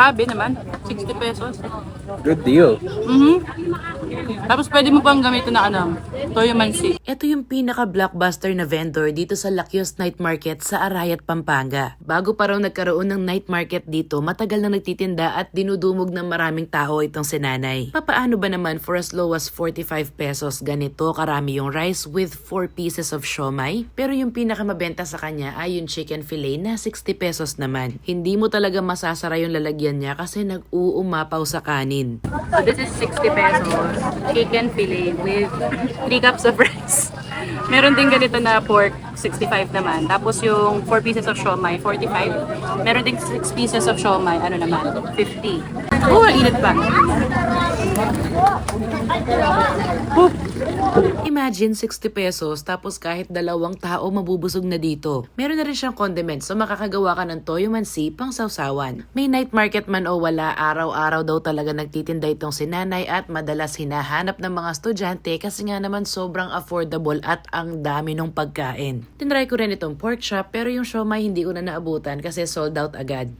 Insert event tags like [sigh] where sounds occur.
Grabe naman. 60 pesos. Good deal. Mhm. Tapos pwede mo pang gamitin na ano, toyo mansi. Ito yung pinaka-blockbuster na vendor dito sa Lakyos Night Market sa Arayat, Pampanga. Bago pa raw nagkaroon ng night market dito, matagal na nagtitinda at dinudumog ng maraming tao itong sinanay. Papaano ba naman for as low as 45 pesos ganito karami yung rice with 4 pieces of siomay? Pero yung pinakamabenta sa kanya ay yung chicken fillet na 60 pesos naman. Hindi mo talaga masasara yung lalagyan niya kasi nag-uumapaw sa kanin. So this is 60 pesos. Chicken fillet with 3 cups of rice. [laughs] Meron din ganito na pork, 65 naman. Tapos yung 4 pieces of siomay, 45. Meron din 6 pieces of siomay, ano naman, 50. Oh, init pa. Oh, Imagine 60 pesos tapos kahit dalawang tao mabubusog na dito. Meron na rin siyang condiments so makakagawa ka ng toyo mansi pang sausawan. May night market man o wala, araw-araw daw talaga nagtitinda itong sinanay at madalas hinahanap ng mga estudyante kasi nga naman sobrang affordable at ang dami ng pagkain. Tinry ko rin itong pork chop pero yung siomay hindi ko na naabutan kasi sold out agad.